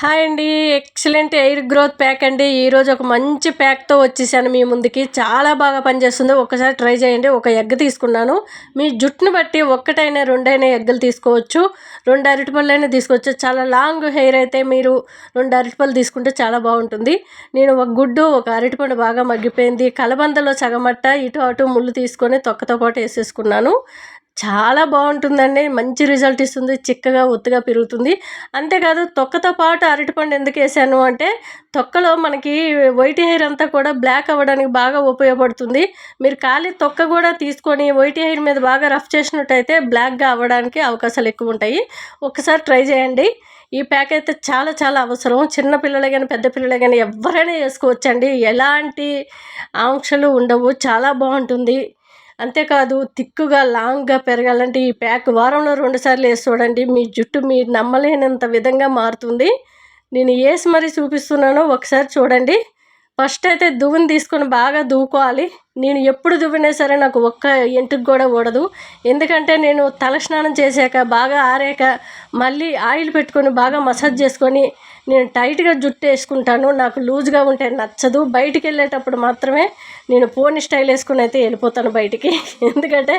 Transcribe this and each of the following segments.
Hi అండి. Excellent air growth pack అండి. ఈరోజు ఒక మంచి ప్యాక్తో వచ్చేసాను మీ ముందుకి. చాలా బాగా పనిచేస్తుంది. ఒకసారి ట్రై చేయండి. ఒక ఎగ్ తీసుకున్నాను. మీ జుట్టును బట్టి ఒక్కటైనా రెండైనా ఎగ్గులు తీసుకోవచ్చు. రెండు అరటిపళ్ళైనా తీసుకోవచ్చు. చాలా లాంగ్ హెయిర్ అయితే మీరు రెండు అరటిపళ్ళు తీసుకుంటే చాలా బాగుంటుంది. నేను ఒక గుడ్డు ఒక అరటిపండు బాగా మగ్గిపోయింది. కలబందలో సగమట్ట ఇటు అటు ముళ్ళు తీసుకొని తొక్కతో పాటు వేసేసుకున్నాను. చాలా బాగుంటుందండి. మంచి రిజల్ట్ ఇస్తుంది. చిక్కగా ఒత్తుగా పెరుగుతుంది. అంతేకాదు తొక్కతో పాటు అరటిపండు ఎందుకు వేసాను అంటే తొక్కలో మనకి వైట్ హెయిర్ అంతా కూడా బ్లాక్ అవ్వడానికి బాగా ఉపయోగపడుతుంది. మీరు ఖాళీ తొక్క కూడా తీసుకొని వైట్ హెయిర్ మీద బాగా రఫ్ చేసినట్టయితే బ్లాక్గా అవ్వడానికి అవకాశాలు ఎక్కువ ఉంటాయి. ఒకసారి ట్రై చేయండి. ఈ ప్యాక్ అయితే చాలా చాలా అవసరం. చిన్న పిల్లలే కానీ పెద్ద పిల్లలే కానీ ఎవరైనా వేసుకోవచ్చండి. ఎలాంటి ఆంక్షలు ఉండవు. చాలా బాగుంటుంది. అంతేకాదు తిక్కుగా లాంగ్గా పెరగాలంటే ఈ ప్యాక్ వారంలో రెండుసార్లు వేసి చూడండి. మీ జుట్టు మీరు నమ్మలేనంత విధంగా మారుతుంది. నేను వేసి మరీ చూపిస్తున్నాను ఒకసారి చూడండి. ఫస్ట్ అయితే దువ్వుని తీసుకొని బాగా దువ్వుకోవాలి. నేను ఎప్పుడు దువ్వినా సరే నాకు ఒక్క ఎంటుకు కూడా ఊడదు. ఎందుకంటే నేను తలస్నానం చేశాక బాగా ఆరాక మళ్ళీ ఆయిల్ పెట్టుకొని బాగా మసాజ్ చేసుకొని నేను టైట్గా జుట్టు వేసుకుంటాను. నాకు లూజ్గా ఉంటే నచ్చదు. బయటికి వెళ్ళేటప్పుడు మాత్రమే నేను పోని స్టైల్ వేసుకుని అయితే వెళ్ళిపోతాను బయటికి. ఎందుకంటే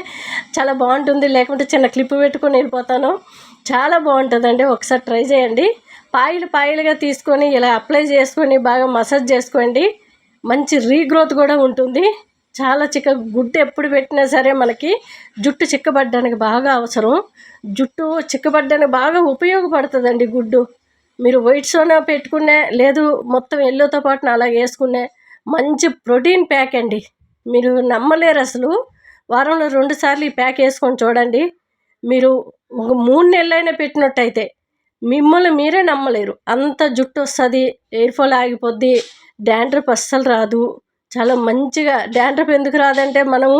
చాలా బాగుంటుంది. లేకుంటే చిన్న క్లిప్ పెట్టుకొని వెళ్ళిపోతాను. చాలా బాగుంటుందండి. ఒకసారి ట్రై చేయండి. పాయలు పాయలుగా తీసుకొని ఇలా అప్లై చేసుకొని బాగా మసాజ్ చేసుకోండి. మంచి రీగ్రోత్ కూడా ఉంటుంది. చాలా చిక్క గుడ్డు ఎప్పుడు పెట్టినా సరే మనకి జుట్టు చిక్కబడ్డానికి బాగా అవసరం. జుట్టు చిక్కబడ్డానికి బాగా ఉపయోగపడుతుందండి గుడ్డు. మీరు వైట్ సోనా పెట్టుకునే లేదు మొత్తం ఎల్లోతో పాటు అలా వేసుకునే మంచి ప్రోటీన్ ప్యాక్ అండి. మీరు నమ్మలేరు అసలు. వారంలో రెండు సార్లు ఈ ప్యాక్ వేసుకొని చూడండి. మీరు ఒక మూడు నెలలైనా పెట్టినట్టయితే మిమ్మల్ని మీరే నమ్మలేరు. అంత జుట్టు వస్తుంది ఎయిర్ ఫాల్ ఆగిపోద్ది డాండ్రఫ్ అస్సలు రాదు. చాలా మంచిగా డాండ్రఫ్ ఎందుకు రాదంటే మనము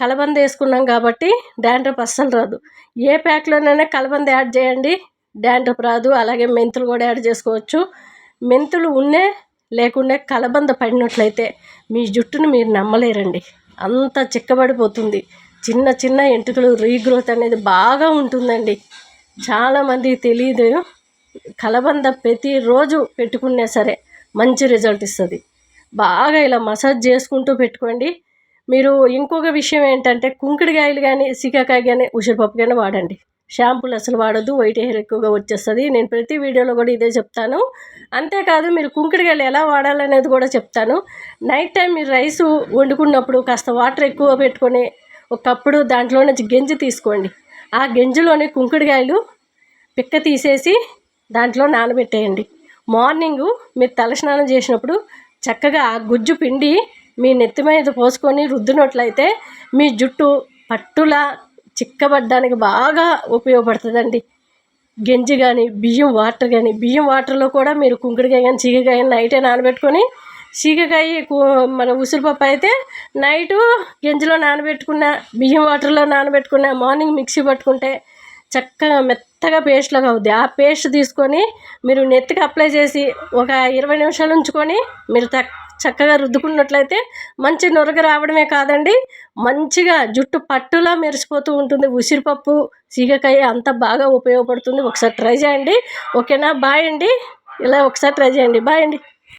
కలబంద వేసుకున్నాం కాబట్టి డాండ్రఫ్ అస్సలు రాదు. ఏ ప్యాక్లోనైనా కలబంద యాడ్ చేయండి డాండ్రఫ్ రాదు. అలాగే మెంతులు కూడా యాడ్ చేసుకోవచ్చు. మెంతులు ఉన్నే లేకుండా కలబంద పడినట్లయితే మీ జుట్టును మీరు నమ్మలేరండి. అంత చిక్కబడిపోతుంది. చిన్న చిన్న ఎంటుకలు రీగ్రోత్ అనేది బాగా ఉంటుందండి. చాలామంది తెలియదు కలబంద ప్రతిరోజు పెట్టుకున్నా సరే మంచి రిజల్ట్ ఇస్తుంది. బాగా ఇలా మసాజ్ చేసుకుంటూ పెట్టుకోండి. మీరు ఇంకొక విషయం ఏంటంటే కుంకుడుకాయలు కానీ సీకాకాయ కానీ ఉసిరిపప్పు కానీ వాడండి. షాంపూలు అసలు వాడద్దు వైట్ హెయిర్ ఎక్కువగా వచ్చేస్తుంది. నేను ప్రతి వీడియోలో కూడా ఇదే చెప్తాను. అంతేకాదు మీరు కుంకుడుకాయలు ఎలా వాడాలనేది కూడా చెప్తాను. నైట్ టైం మీరు రైస్ వండుకున్నప్పుడు కాస్త వాటర్ ఎక్కువ పెట్టుకొని ఒకప్పుడు దాంట్లో నుంచి గెంజి తీసుకోండి. ఆ గెంజిలోని కుంకుడుకాయలు పిక్క తీసేసి దాంట్లో నానబెట్టేయండి. మార్నింగు మీరు తలస్నానం చేసినప్పుడు చక్కగా గుజ్జు పిండి మీ నెత్తి మీద పోసుకొని రుద్దినట్లయితే మీ జుట్టు పట్టులా చిక్కబడ్డానికి బాగా ఉపయోగపడుతుందండి. గెంజి కానీ బియ్యం వాటర్ కానీ బియ్యం వాటర్లో కూడా మీరు కుంకుడుకాయ కానీ చీకకాయ నైటే నానబెట్టుకొని చీకకాయ మన ఉసిరిపప్పు అయితే నైటు గెంజిలో నానబెట్టుకున్న బియ్యం వాటర్లో నానబెట్టుకున్న మార్నింగ్ మిక్సీ పట్టుకుంటే చక్కగా మెత్తగా పేస్ట్లాగా అవుద్ది. ఆ పేస్ట్ తీసుకొని మీరు నెత్తికి అప్లై చేసి ఒక ఇరవై నిమిషాలు ఉంచుకొని మీరు చక్కగా రుద్దుకున్నట్లయితే మంచి నొరగ రావడమే కాదండి. మంచిగా జుట్టు పట్టులా మెరిసిపోతూ ఉంటుంది. ఉసిరిపప్పు సీగకాయ అంత బాగా ఉపయోగపడుతుంది. ఒకసారి ట్రై చేయండి. ఓకేనా? బాయ్ అండి. ఇలా ఒకసారి ట్రై చేయండి. బాయ్ అండి.